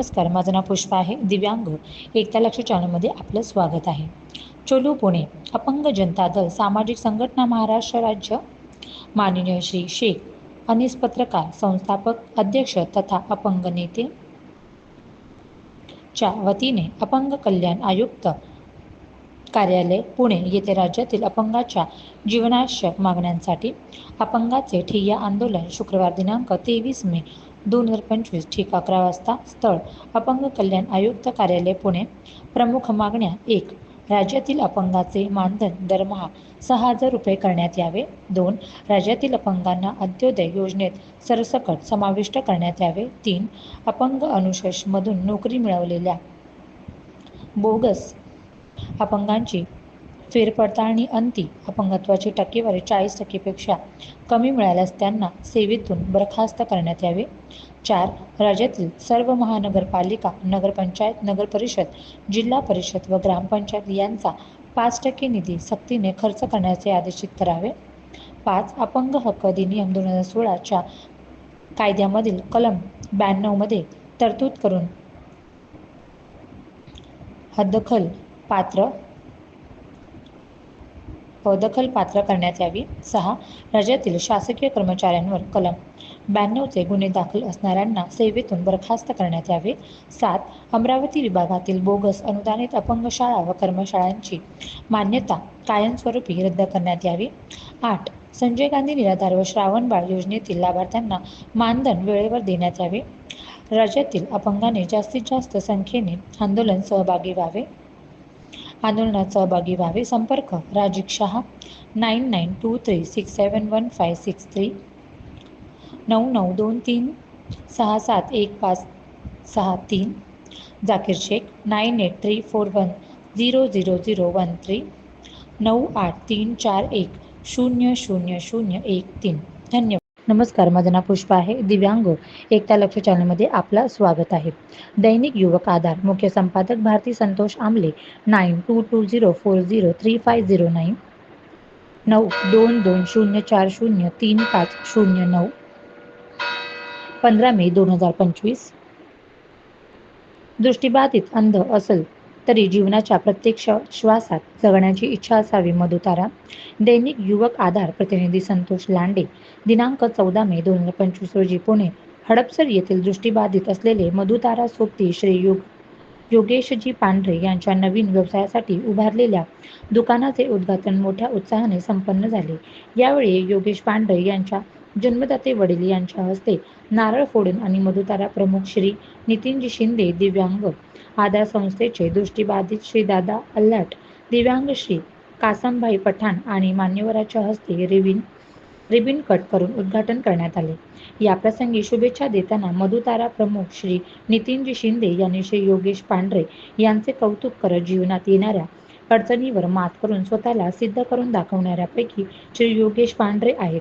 नमस्कार माझं नाव पुष्पा आहे. दिव्यांग एकता लक्ष चॅनलमध्ये आपलं स्वागत आहे. चोलू पुणे अपंग जनता दल सामाजिक संघटना महाराष्ट्र राज्य. माननीय श्री शेख अनिस पत्रकार संस्थापक अध्यक्ष तथा अपंग नेते. च्या वतीने अपंग कल्याण आयुक्त कार्यालय पुणे येथे राज्यातील अपंगाच्या जीवनावश्यक मागण्यांसाठी अपंगाचे ठिय्या आंदोलन शुक्रवार दिनांक तेवीस मे दोन हजार पंचवीस ठीक अकरा वाजता स्थळ अपंग कल्याण आयुक्त कार्यालय पुणे. प्रमुख मागण्या एक राज्यातील अपंगाचे मानधन दरमहा सहा हजार रुपये करण्यात यावे. दोन राज्यातील अपंगांना अंत्योदय योजनेत सरसकट समाविष्ट करण्यात यावे. तीन अपंग अनुशेषमधून नोकरी मिळवलेल्या बोगस अपंगांची फेरपडताळणी अंती अपंगत्वाची टक्केवारी चाळीस टक्केपेक्षा कमी मिळाल्यास त्यांना सेवेतून बरखास्त करण्यात यावे. चार राज्यातील सर्व महानगरपालिका नगरपंचायत नगरपरिषद जिल्हा परिषद व ग्रामपंचायत यांचा पाच टक्के निधी सक्तीने खर्च करण्याचे आदेशित करावे. पाच अपंग हक्क अधिनियम दोन हजार सोळाच्या कायद्यामधील कलम ब्याण्णवमध्ये तरतूद करून हद्दखल पात्र दखल पात्र करण्यात यावी. सहा राज्यातील शासकीय कर्मचाऱ्यांवर कलम ब्याण्णवचे गुन्हे दाखल असणाऱ्यांना सेवेतून बरखास्त करण्यात यावे. सात अमरावती विभागातील बोगस अनुदानित अपंग शाळा व कर्मशाळांची मान्यता कायमस्वरूपी रद्द करण्यात यावी. आठ संजय गांधी निराधार व श्रावणबाळ योजनेतील लाभार्थ्यांना मानधन वेळेवर देण्यात यावे. राज्यातील अपंगाने जास्तीत जास्त संख्येने आंदोलन सहभागी व्हावे. आंदोलनात सहभागी व्हावे. संपर्क Rajik Shaha nine nine two three six seven one five six three नऊ नऊ दोन तीन सहा सात एक पाच सहा तीन Zakir Shaikh nine eight three four one zero zero zero one three नऊ आठ तीन चार एक शून्य शून्य शून्य एक तीन. धन्यवाद. नमस्कार माझं नाव पुष्पा आहे. दिव्यांग एकता लक्ष चॅनलमध्ये आपलं स्वागत आहे. दैनिक युवक आधार मुख्य संपादक Bharati Santosh Aamle nine two two zero four zero three five zero nine नऊ दोन दोन शून्य चार शून्य तीन पाच शून्य नऊ पंधरा मे दोन हजार पंचवीस. दृष्टीबाधित अंध असेल तरी जीवनाच्या प्रत्येक श्वासात जगण्याची इच्छा असावी. मधुतारा. दैनिक युवक आधार प्रतिनिधी संतोष लांडे. दिनांक चौदा मे दोन हजार पंचवीस रोजी पुणे हडपसर येथील दृष्टीबाधित असलेले मधुतारा सोबती श्री योग योगेशजी पांढरे यांच्या नवीन व्यवसायासाठी उभारलेल्या दुकानाचे उद्घाटन मोठ्या उत्साहाने संपन्न झाले. यावेळी योगेश पांढरे यांच्या जन्मदाते वडील यांच्या हस्ते नारळ फोडून आणि मधुतारा प्रमुख श्री नितीनजी शिंदे दिव्यांग आधार संस्थेचे दृष्टीबाधित श्री दादा अल्लाट दिव्यांग श्री कासमभाई पठाण आणि मान्यवराच्या हस्ते रिबिन रिबिन कट करून उद्घाटन करण्यात आले. या प्रसंगी शुभेच्छा देताना मधुतारा प्रमुख श्री नितीनजी शिंदे यांनी श्री योगेश पांढरे यांचे कौतुक करत जीवनात येणाऱ्या अडचणीवर मात करून स्वतःला सिद्ध करून दाखवणाऱ्यापैकी श्री योगेश पांढरे आहेत.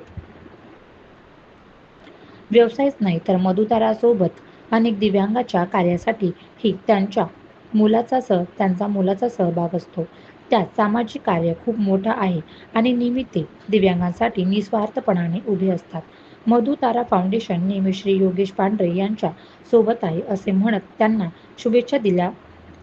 व्यवसायच नाही तर मधुतारासोबत अनेक दिव्यांगाच्या कार्यासाठी ही त्यांच्या मुलाचा सह त्यांचा मुलाचा सहभाग असतो. त्यात सामाजिक कार्य खूप मोठं आहे आणि निमित्त दिव्यांगांसाठी निस्वार्थपणाने उभे असतात. मधुतारा फाउंडेशन नेहमी श्री योगेश पांढरे यांच्या सोबत आहे असे म्हणत त्यांना शुभेच्छा दिल्या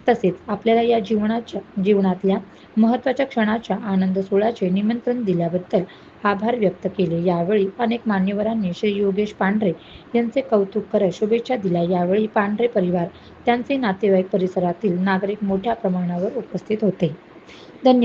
तसेच आपल्याला या जीवनाच्या जीवनातल्या महत्त्वाच्या क्षणाच्या आनंद सोहळ्याचे निमंत्रण दिल्याबद्दल आभार व्यक्त केले. यावेळी अनेक मान्यवरांनी श्री योगेश पांढरे यांचे कौतुक करत शुभेच्छा दिल्या. यावेळी पांढरे परिवार त्यांचे नातेवाईक परिसरातील नागरिक मोठ्या प्रमाणावर उपस्थित होते. धन्यवाद.